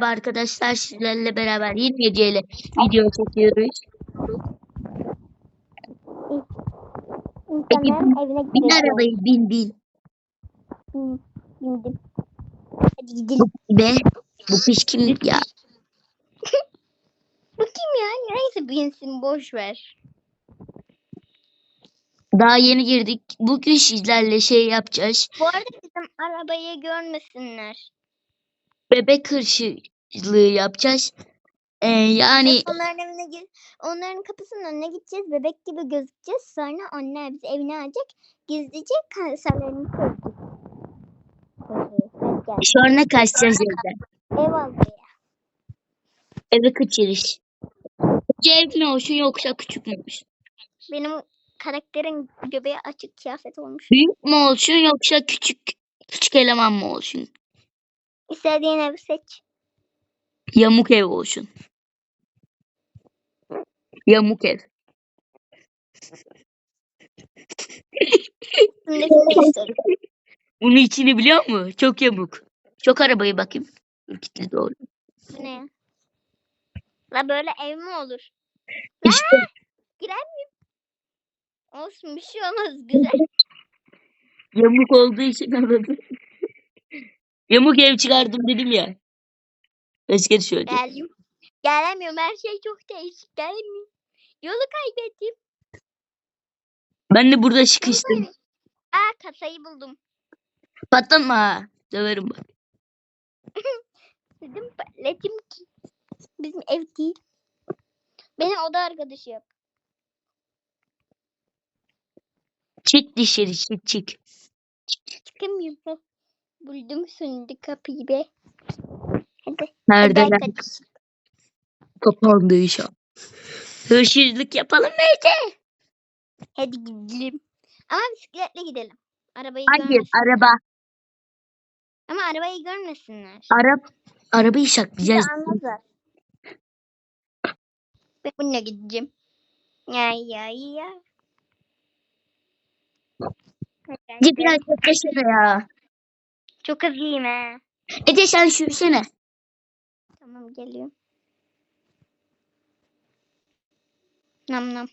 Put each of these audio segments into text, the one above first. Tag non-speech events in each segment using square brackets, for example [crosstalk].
Merhaba arkadaşlar sizlerle beraber yeni geceyle video çekiyoruz. Peki, evine Bin arabayı bin bin. Bin- Bindim. Hadi gidelim. Be bu piş kimdir ya? [laughs] Bu kim ya? Neyse binsin boş ver. Daha yeni girdik. Bugün sizlerle şey yapacağız. Bu arada bizim arabayı görmesinler. Bebek hırsızlığı yapacağız. Ee, yani Onların evine gir. Onların kapısının önüne gideceğiz. Bebek gibi gözükeceğiz. Sonra onlar bizi evine alacak. Gizlice kanserlerini gel. sonra kaçacağız evden. Ev aldı ya. Eve kaçırız. Koca ev mi olsun yoksa küçük mü olsun? Benim karakterin göbeği açık kıyafet olmuş. Büyük mü olsun yoksa küçük küçük eleman mı olsun? İstediğin evi seç. Yamuk ev olsun. Yamuk ev. Bunun içini biliyor musun? Çok yamuk. Çok arabayı bakayım. Dur doğru. Ne? La böyle ev mi olur? İşte Olsun bir şey olmaz güzel. yamuk olduğu için anladım. Yamuk ev çıkardım dedim ya. Kere söyledim. Geldim. Gelemiyorum her şey çok değişik gelmiyor. Yolu kaybettim. Ben de burada sıkıştım. Aa kasayı buldum. Patlatma ha. Döverim bak. [laughs] Dedim patlatayım ki. Bizim ev değil. Benim oda arkadaşı yok. Çık dışarı çık çık. Çıkamıyorum. Buldum şimdi kapıyı be. Hadi. Kaç. Kapandı ha. Hırsızlık yapalım mı Ece? Hadi gidelim. Ama bisikletle gidelim. Arabayı Hayır görmesin. araba. Ama arabayı görmesinler. Araba. Arabayı Bizi saklayacağız. anlarlar. Ben bununla gideceğim. Ya ya ya. Hadi, Ece biraz yaklaşsana ya. Çok hızlıyım ha. Ece sen sürsene. Tamam geliyorum. Nam nam.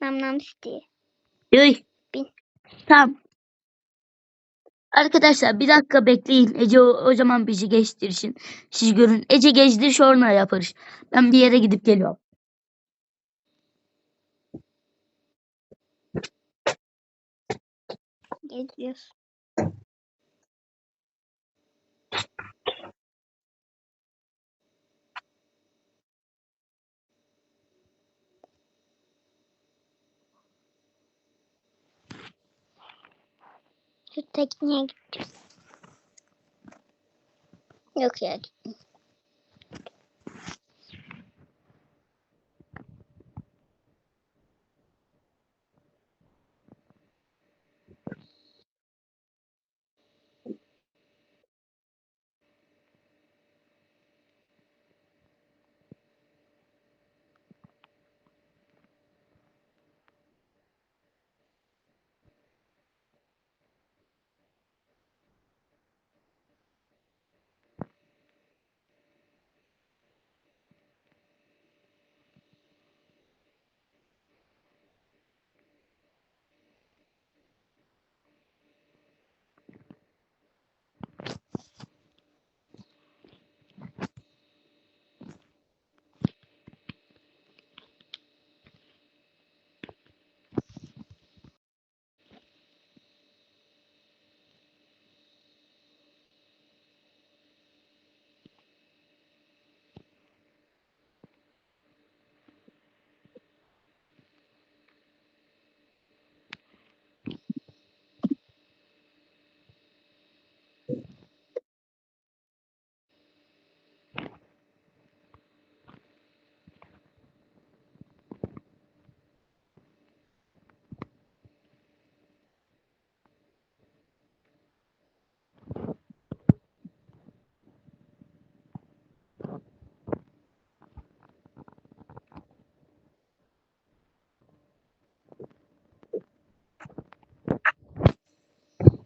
Nam nam istiyor. Yuh. Bin. Tamam. Arkadaşlar bir dakika bekleyin. Ece o, o zaman bizi geçtirsin. Siz görün. Ece gezdir sonra yaparız. Ben bir yere gidip geliyorum. Geliyoruz. Şu tekneye gideceğiz.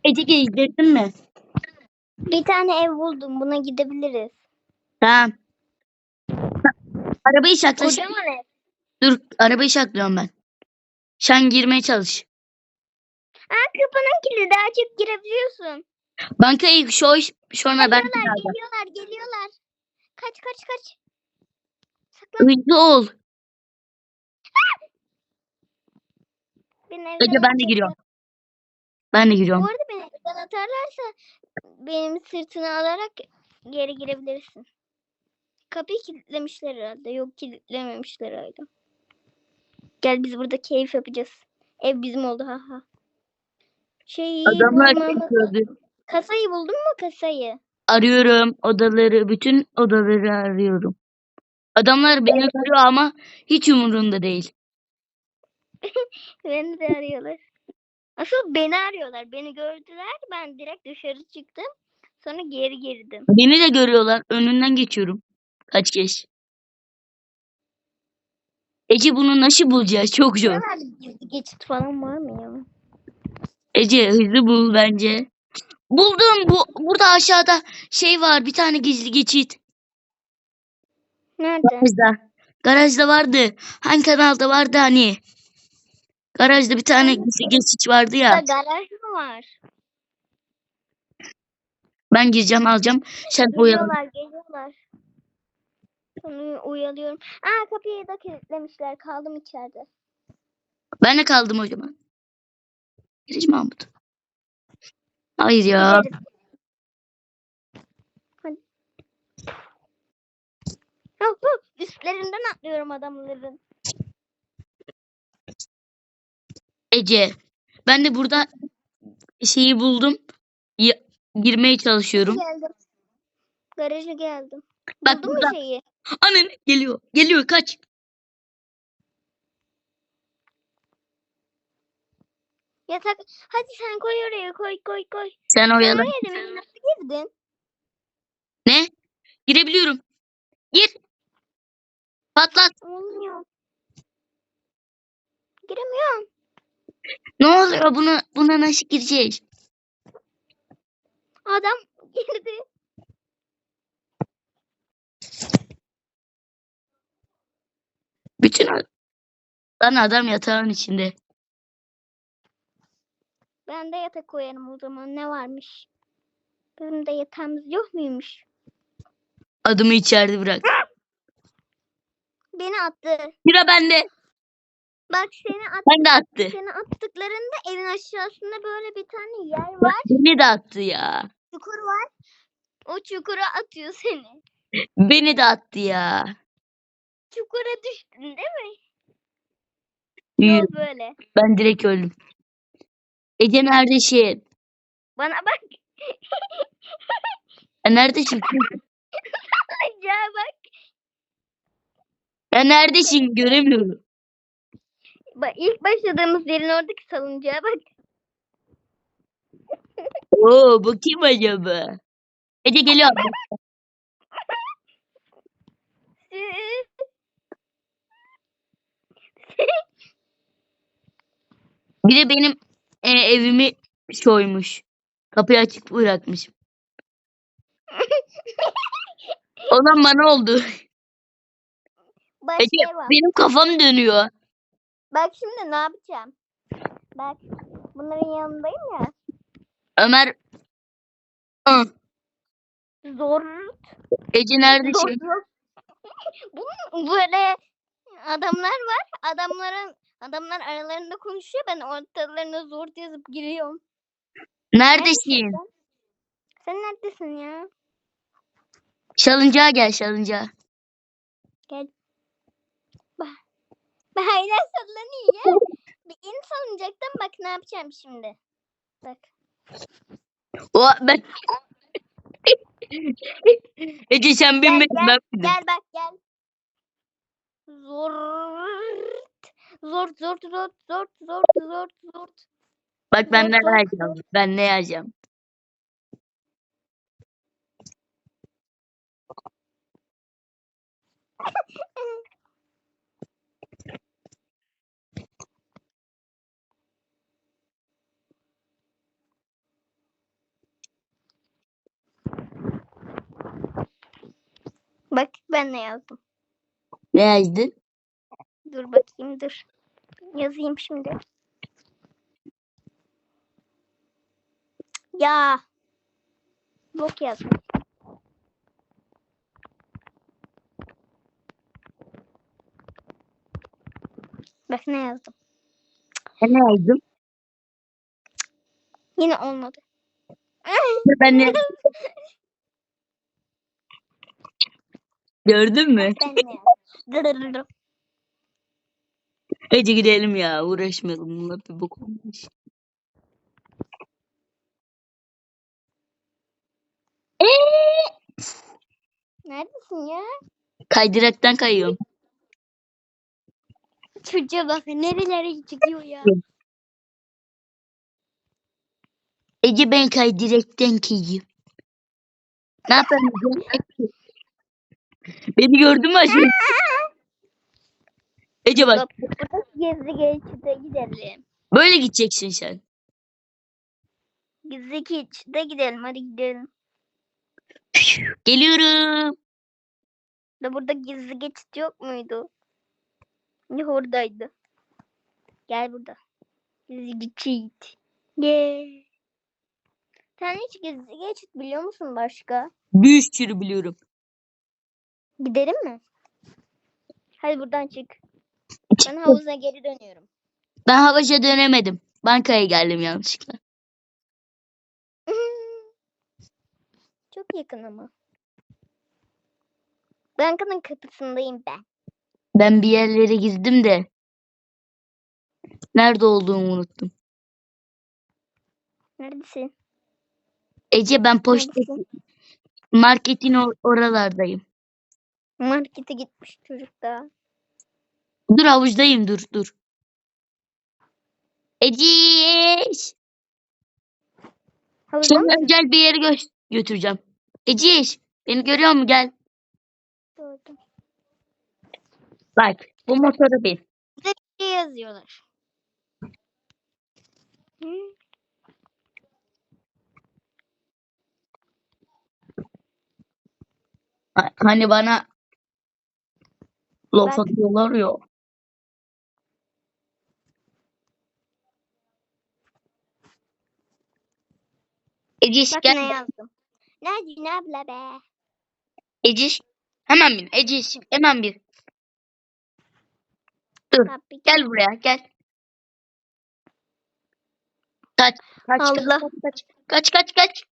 Ece gezdirdin mi? Bir tane ev buldum. Buna gidebiliriz. Tamam. Arabayı sakla. Kocaman ev. Dur arabayı saklıyorum ben. Sen girmeye çalış. Aa kapının kilidi açıp girebiliyorsun. Bankayı şu sonra ben Geliyorlar geliyorlar geliyorlar. Kaç kaç kaç. Saklan. hızlı ol. Ece ben de giriyorum. Ben de giriyorum. Bu arada beni evden atarlarsa benim sırtını alarak geri girebilirsin. Kapıyı kilitlemişler herhalde. Yok kilitlememişler hala. Gel biz burada keyif yapacağız. Ev bizim oldu ha ha. Şeyi Adamlar bulmamız- çekiyordu. Kasayı buldun mu kasayı? Arıyorum odaları, bütün odaları arıyorum. Adamlar beni görüyor ama hiç umurunda değil. [laughs] Beni de arıyorlar. Asıl beni arıyorlar. Beni gördüler. Ben direkt dışarı çıktım. Sonra geri girdim. Beni de görüyorlar. Önünden geçiyorum. Kaç kez. Ece bunu nasıl bulacağız? Çok zor. Gizli geçit falan var mı ya? Ece hızlı bul bence. Buldum. Bu burada aşağıda şey var. Bir tane gizli geçit. Nerede? Garajda. Garajda vardı. Hangi kanalda vardı hani? Garajda bir tane geçit vardı ya. Burada garaj mı var? Ben gireceğim alacağım. Sen oyalan. Geliyorlar geliyorlar. Sonra uyalıyorum. Aa kapıyı da kilitlemişler. Kaldım içeride. Ben de kaldım o zaman. Girici Mahmut. Hayır ya. Hadi. Üstlerinden atlıyorum adamların. Ece. Ben de burada şeyi buldum. Ya- girmeye çalışıyorum. Geldim. Garaja geldim. Bak Buldun mu burada. şeyi? Annen geliyor. Geliyor kaç. Yatak. Hadi sen koy oraya koy koy koy. Sen Sen oraya demin nasıl girdin? Ne? Girebiliyorum. Gir. Patlat. Olmuyor. Giremiyorum. Ne oluyor? Buna, buna nasıl gireceğiz? Adam girdi. Bütün Lan adam yatağın içinde. Ben de yatak koyarım o zaman. Ne varmış? Bizim de yatağımız yok muymuş? Adımı içeride bırak. Beni attı. Sıra bende. Bak seni at Ben de attı. seni attıklarında evin aşağısında böyle bir tane yer var. Beni de attı ya. Çukur var. O çukura atıyor seni. Beni de attı ya. Çukura düştün değil mi? Yürü. Yol böyle. Ben direkt öldüm. Ece neredesin? Bana bak. Ya neredesin? [laughs] Acaba bak. Ya neredesin? Göremiyorum. İlk başladığımız yerin oradaki salıncağa bak. [laughs] Oo bu kim acaba? Ece geliyor. [laughs] Bir de benim e, evimi soymuş. Kapıyı açık bırakmış. [laughs] Olan bana oldu. Bak Ece var. benim kafam dönüyor. Bak şimdi ne yapacağım? Bak bunların yanındayım ya. Ömer. Hı. Zor. Ece neredesin? zor. [laughs] Bunun böyle adamlar var. Adamların adamlar aralarında konuşuyor. Ben ortalarına zor yazıp giriyorum. Neredesin? sen? Sen neredesin ya? Çalıncağa gel çalıncağa. [laughs] Ben hala sallanıyor. Bir in salıncaktan bak ne yapacağım şimdi. Bak. O ben. [laughs] Ece sen binmedin gel, ben. Gel bak gel. Zor. Zor zor zor zor zor zor zor. Bak ben ne yazacağım? Ben ne yazacağım? [laughs] Bak ben ne yazdım. Ne yazdın? Dur bakayım dur. Yazayım şimdi. Ya. Bok yazdım. Bak ne yazdım. Sen ne yazdın? Yine olmadı. Ben ne [laughs] Gördün mü? Yazdım? Hadi gidelim ya. Uğraşmayalım. Bununla bir bok olmuş. Neredesin ya? Kaydıraktan kayıyorum. Çocuğa bak nerelere çıkıyor ya. Ece ben kaydıraktan kayıyorum. Ne yapalım? Beni gördün mü aşkım? [laughs] Ece bak. Gizli geçide gidelim. Böyle gideceksin sen. Gizli geçide gidelim hadi gidelim. Geliyorum. Da burada gizli geçit yok muydu? Ne oradaydı. Gel burada. Gizli geçit. Yeah. Sen hiç gizli geçit biliyor musun başka? Bir sürü biliyorum. Gidelim mi? Hadi buradan çık. Ben havuza geri dönüyorum. Ben havaca dönemedim. Bankaya geldim yanlışlıkla. [laughs] Çok yakın ama. Bankanın kapısındayım ben. Ben bir yerlere girdim de. Nerede olduğumu unuttum. Neredesin? Ece ben poşta Neredesin? marketin or- oralardayım. Markete gitmiş çocuk da. Dur havuçdayım dur dur. Ece. Havuzda mı? Seni özel bir yere gö- götüreceğim. Ece beni görüyor musun gel. Gördüm. Bak bu motoru bin. Bize bir şey yazıyorlar. Hı? Ha- Hani bana laf Bak. atıyorlar ya. Ece Bak gel. ne yazdım. Nerede abla be? Ece hemen bin. Ece hemen bin. Dur. Tabii ki. Gel buraya gel. Kaç. Kaç Allah. kaç kaç. Kaç kaç kaç.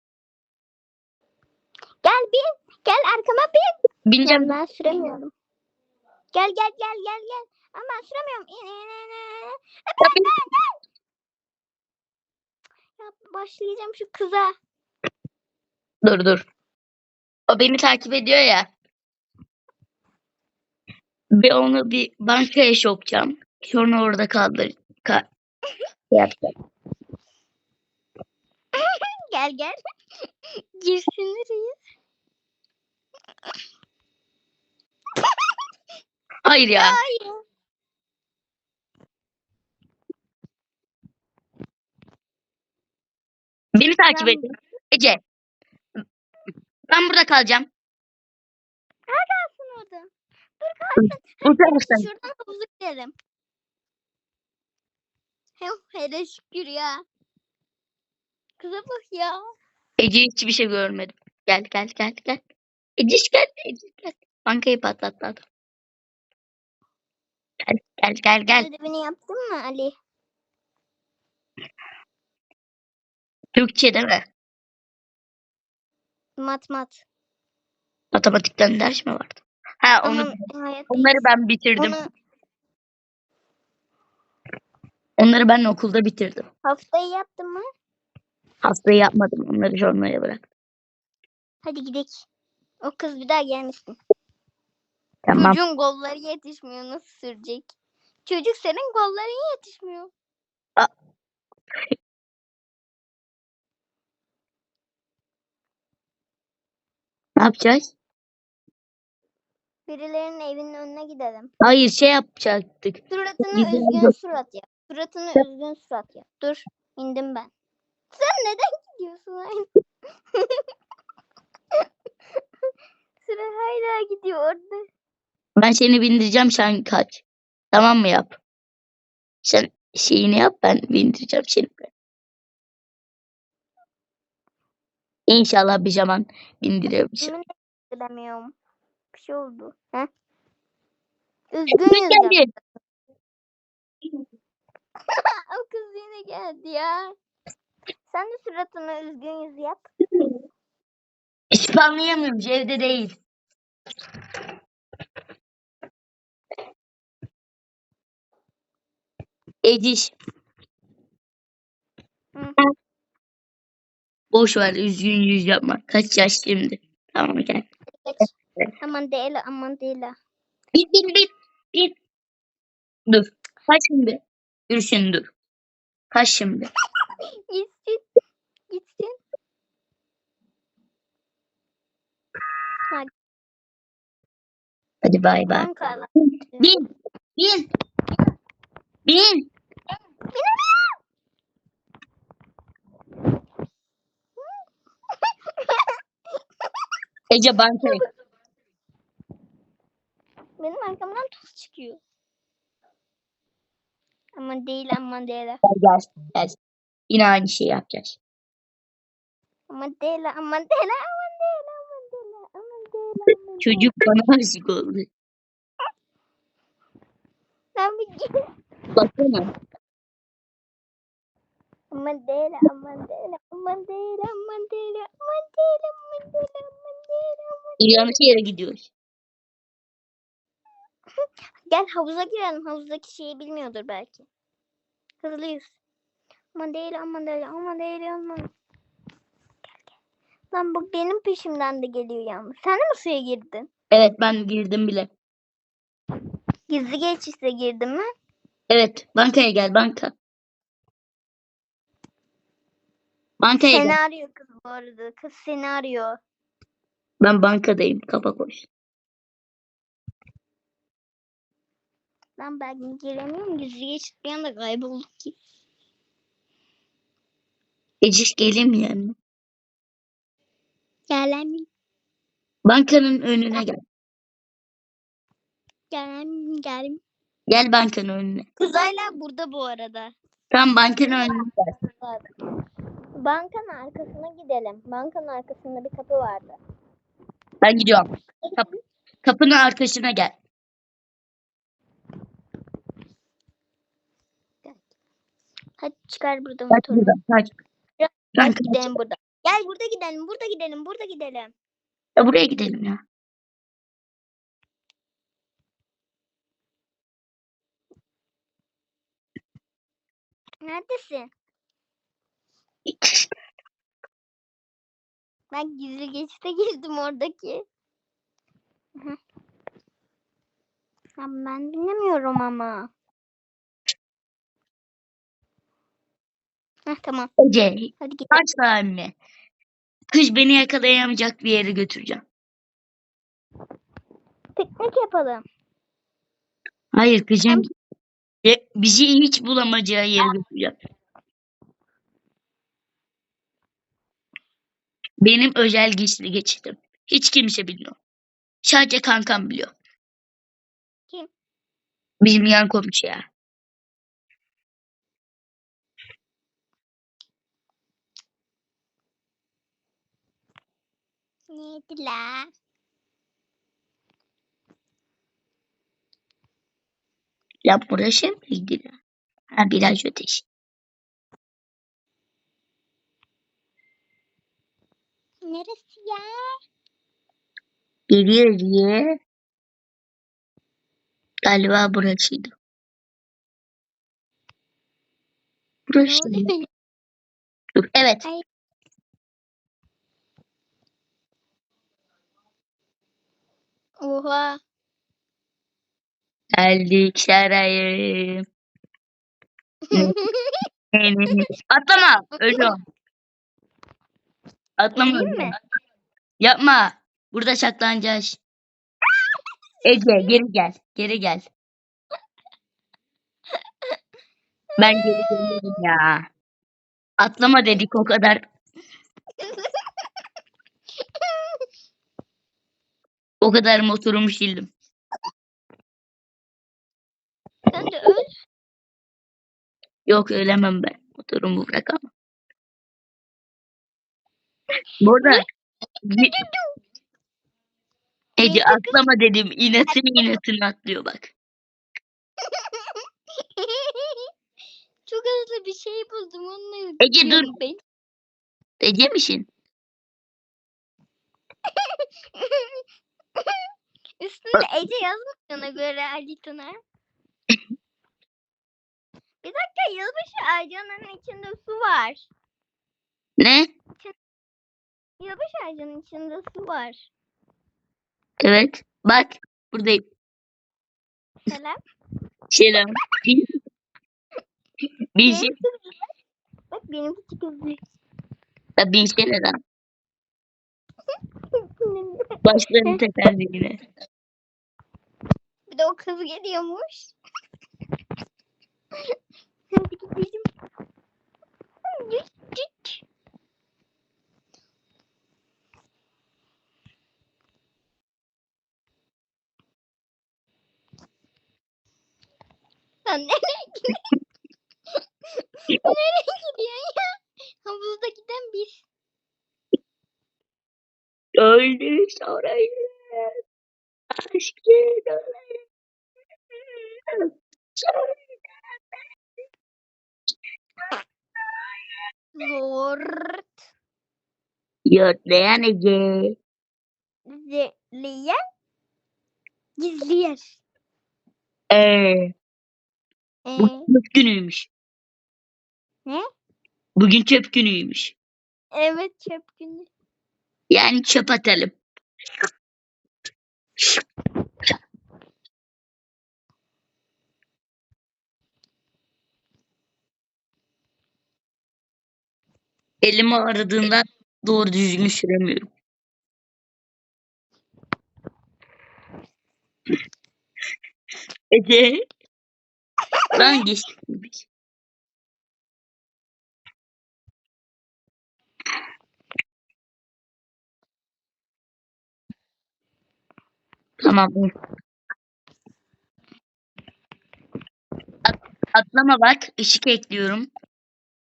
Gel bin. Gel arkama bin. Bineceğim. Ben süremiyorum. Gel gel gel gel gel. Ama ben süremiyorum. İn, in, in. Ya başlayacağım şu kıza. Dur dur. O beni takip ediyor ya. Bir onu bir bankaya sokacağım. Sonra orada kaldır. Ka [laughs] yapacağım. Gel gel. Girsin reis. Hayır ya. Hayır. Beni takip ediyor. Ece. Ben burada kalacağım. Kalsın orada. Dur kalsın. Bu taraftan. Şuradan havuza gidelim. Hele şükür ya. Kıza bak ya. Ece hiçbir şey görmedim. Gel gel gel gel. Ece gel. Ece gel. Bankayı patlattı adam. Gel gel gel gel. Ödevini yaptın mı Ali? Türkçe değil mi? Mat mat. Matematikten ders mi vardı? Ha onu hayat onları ben bitirdim. Onu Onları ben okulda bitirdim. haftayı yaptın mı? Haftayı yapmadım. Onları jornaya bıraktım. Hadi gidelim. O kız bir daha gelmesin. Tamam. Çocuğun golları yetişmiyor. Nasıl sürecek? Çocuk senin golların yetişmiyor. Ne yapacağız? Birilerinin evinin önüne gidelim. Hayır şey yapacaktık. Suratını Güzel üzgün surat yap. Suratını üzgün surat yap. Dur. indim ben. Sen neden gidiyorsun? Aynı? [laughs] sıra hala gidiyor orada. Ben seni bindireceğim sen kaç. Tamam mı yap? Sen şeyini yap ben bindireceğim seni. İnşallah bir zaman bindirebileceğim. Yemin edemiyorum. Bir şey oldu. Ekmek Üzgünüz geldi. O kız yine geldi ya. Sen de suratına üzgün yüz yap. Hiç anlayamıyorum. Evde değil. Eciş. Hı. Boş ver üzgün yüz yapma. Kaç yaş şimdi? Tamam gel. Aman değil aman değil. Bir bir bir bir. Dur. Kaç şimdi? Dur şimdi dur. Kaç şimdi? [laughs] Gitsin. Gitsin. Hadi bay bay. Ankara. Bin. Bin. Bin. Ece bankaya Benim arkamdan toz çıkıyor. Aman değil aman değil. gel gel. Yine aynı şeyi yapacağız. Aman değil aman değil aman değil aman değil aman değil. Çocuk bana aşık oldu. Ben bir. Baksana. Aman değil aman değil aman değil aman Yanlış yere gidiyoruz. Gel havuza girelim. Havuzdaki şeyi bilmiyordur belki. Hızlıyız. Değil aman. Gel gel. Lan bu benim peşimden de geliyor yalnız. Sen de mi suya girdin? Evet ben girdim bile. Gizli geçişle girdin mi? Evet bankaya gel banka. Bankaya Seni gel. arıyor kız bu arada. Kız seni arıyor. Ben bankadayım. Kapa koş. Lan ben giremiyorum. Gizli geçiş bir anda kaybolduk ki. Eciş geleyim mi yani? Gelemiyorum. Bankanın önüne gel. Gelemiyorum. Gelemiyorum. Gel bankanın önüne. Kız hala burada bu arada. Tam bankanın önüne gel. Bankanın arkasına gidelim. Bankanın arkasında bir kapı vardı. Ben gidiyorum. Kap kapının arkasına gel. Hadi çıkar burada Kaç motorunu. buradan kaç. Gel Ben kaç. gidelim burada. Gel burada gidelim, burada gidelim, burada gidelim. Ya buraya gidelim ya. Neredesin? Ben gizli geçite girdim oradaki. Ya ben bilmiyorum ama. Heh, tamam. Ece Hadi git. kaç anne. Kış beni yakalayamayacak bir yere götüreceğim. Piknik yapalım. Hayır kızım. Ya, bizi hiç bulamayacağı yere götüreceğim. Benim özel gizli geçitim. Hiç kimse bilmiyor. Sadece kankam biliyor. Kim? Bizim yan komşu ya. Neydi la? Ya burası mıydı ya? Ha biraz ötesi. Neresi ya? Geliyor diye. Galiba burasıydı. Burası. Dur. Evet. Ay. Oha. Geldik sarayım. [laughs] Atlama. Ölüyorum. Atlama. Öleyim ölüyorum. mi? Yapma. Burada saklanacağız. Ece geri gel. Geri gel. Ben geri geliyorum ya. Atlama dedik o kadar. O kadar motorumu sildim. Sen de öl. Yok ölemem ben. Motorumu bırakamam. Bu arada Ece atlama dedim. İnatını inatını atlıyor bak. [laughs] Çok hızlı bir şey buldum. Onu Ece, dur. yapıyorum Ben. Ece misin? [laughs] Üstünde Ece yazmış ona göre Ali Tuna. [laughs] Bir dakika yılbaşı ağacının içinde su var. Ne? Yılbaşı ağacının içinde su var. Evet. Bak buradayım. Selam. Selam. [laughs] Bir şey. Benimki hızlı. Bak benimki çok hızlı. Ya binsene lan. [laughs] Başlarını tekerdi yine. Bir de o kız geliyormuş. Hadi gidelim. Cüc, cüc. Sen nereye gidiyorsun? [laughs] nereye gidiyorsun ya? Havuzda giden biz. Öldü sonra aşkın Zort. Yörtleyen Ece. Zeliyen. Gizliyer. Ee, Ee, bu çöp günüymüş. Ne? Bugün çöp günüymüş. evet çöp günü. Yani çöp atalım. Elimi ağrıdığından doğru düzgün süremiyorum. Ece. Lan geçtik biz. Tamam. At, atlama bak. ışık ekliyorum.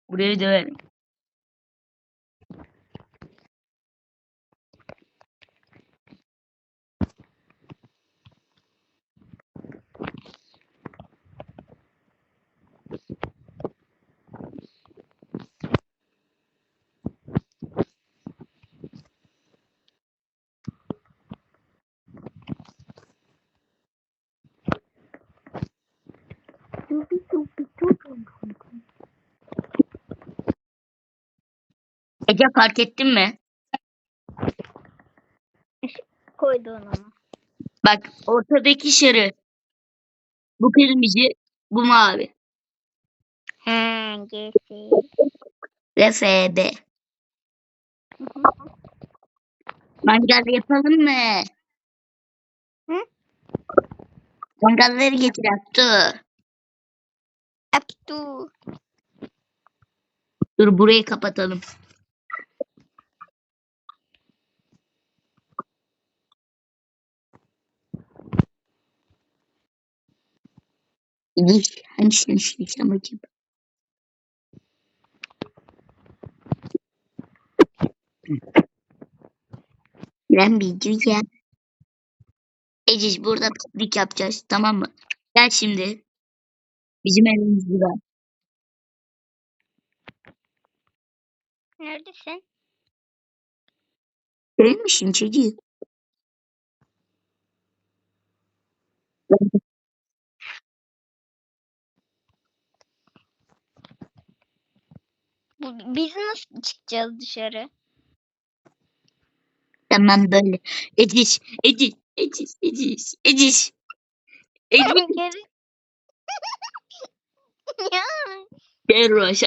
Buraya döverim. Ece fark ettin mi? Koydu onu ama. Bak ortadaki sarı. Bu kırmızı. Bu mavi. Ve FB. Mangal yapalım mı? Hı? Mangalları getir Abdü. Abdu. Dur burayı kapatalım. Gidiş. Hangisini işleyeceğim bakayım. Ben ya. Eciş burada piknik yapacağız tamam mı? Gel şimdi. Bizim evimiz burada. Neredesin? Görüyor musun çocuğu? Biz nasıl çıkacağız dışarı? Tamam böyle. Eciş, Eciş, Eciş, Eciş. Eciş. Geri. [laughs] ya. Ferroş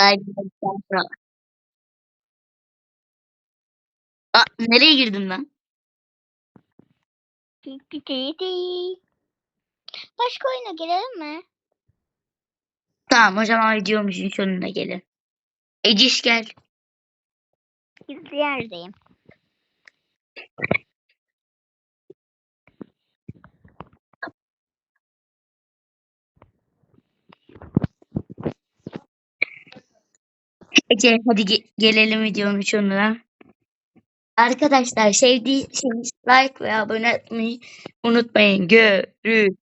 bay. Aa, nereye girdim lan? Başka oyuna gelelim mi? Tamam o zaman videomuzun sonuna gelin. Eciş gel. Gizli Ece hadi ge- gelelim videonun sonuna. Arkadaşlar sevdiyseniz like ve abone olmayı unutmayın. Görüşürüz.